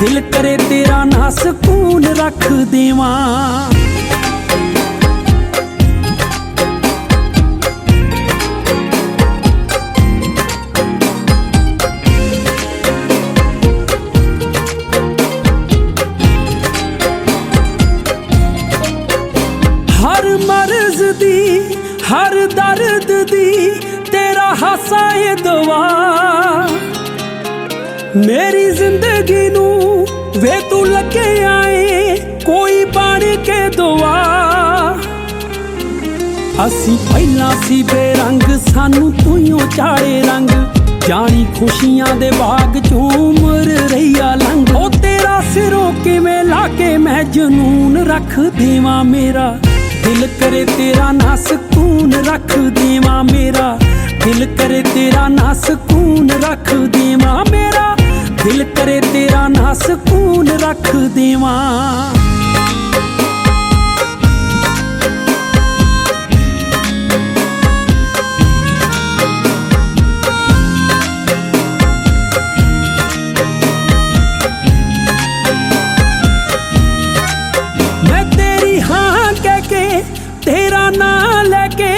ਦਿਲ ਕਰੇ ਤੇਰਾ ਨਾ ਸਕੂਨ ਰੱਖ ਦੇਵਾਂ। ਹਰ ਮਰਜ਼ ਦੀ, ਹਰ ਦਰਦ ਦੀ ਤੇਰਾ ਹਾਸਾ ਏ ਦਵਾ ਮੇਰੀ ਜ਼ਿੰਦਗੀ ਨੂੰ ਵੇ ਤੂੰ ਲੱਗੇ ਆਏ, ਕੋਈ ਬਣ ਕੇ ਦੁਆ। ਅਸੀਂ ਪਹਿਲਾਂ ਸੀ ਬੇਰੰਗ, ਸਾਨੂੰ ਤੂੰ ਹੀ ਚਾੜੇ ਰੰਗ। ਜਾਣੀ ਖੁਸ਼ੀਆਂ ਦੇ ਬਾਗ ਚੋਂ ਉਮਰ ਰਹੀਆ ਲੰਘ। ਉਹ ਤੇਰਾ ਸਿਰੋਂ ਕਿਵੇਂ ਲਾ ਕੇ ਮੈਂ ਜਨੂਨ ਰੱਖ ਦੇਵਾਂ ਮੇਰਾ? ਦਿਲ ਕਰੇ ਤੇਰਾ ਨਾ ਸਕੂਨ ਰੱਖ ਦੇਵਾਂ ਮੇਰਾ। ਦਿਲ ਕਰੇ ਤੇਰਾ ਨਾ ਸਕੂਨ ਰੱਖ ਦੇਵਾਂ ਮੇਰਾ। ਦਿਲ ਕਰੇ ਤੇਰਾ ਨਾ ਸਕੂਨ ਰੱਖ ਦੇਵਾਂ। ਮੈਂ ਤੇਰੀ ਹਾਂ ਕਹਿ ਕੇ, ਤੇਰਾ ਨਾਂ ਲੈ ਕੇ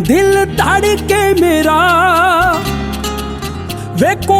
ਦਿਲ ਧੜ ਕੇ ਮੇਰਾ। ਵੇਖੋ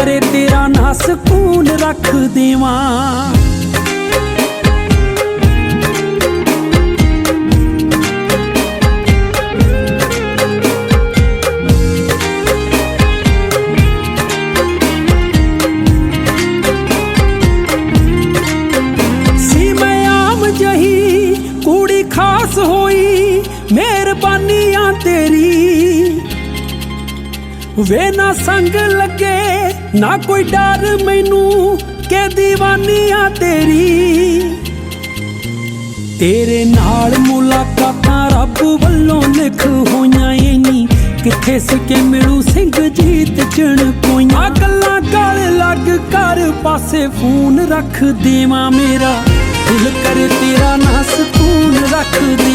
ਕਰੇ ਤੇਰਾ ਨਾ ਸਕੂਨ ਰੱਖ ਦੇਵਾਂ। ਸੀ ਜਹੀ ਕੁੜੀ ਖਾਸ ਹੋਈ, ਮਿਹਰਬਾਨੀਆਂ ਤੇਰੀ। ਵੇ ਨਾ ਸੰਗ ਲੱਗੇ ਨਾ ਕੋਈ ਡਰ ਮੈਨੂੰ ਕਿ ਦੀਵਾਨੀਆਂ ਤੇਰੀ। ਤੇਰੇ ਨਾਲ ਮੁਲਾਕਾਤਾਂ ਰੱਬ ਵੱਲੋਂ ਲਿਖ ਹੋਈਆਂ ਏ ਨੀ। ਕਿੱਥੇ ਸਕੇ ਮਿਲੂ ਸਿੰਘ ਜੀਤ ਚਣ ਕੋਈਆਂ ਗੱਲਾਂ ਗਲ ਲੱਗ ਕਰ ਪਾਸੇ ਫੋਨ ਰੱਖ ਦੇਵਾਂ ਮੇਰਾ। ਦਿਲ ਕਰੇ ਤੇਰਾ ਨਾ ਸਕੂਨ ਰੱਖ ਦੇਵਾਂ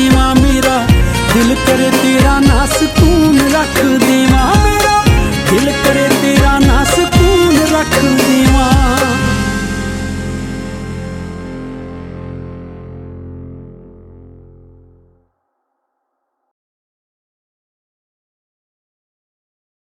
ਸਕੂਨ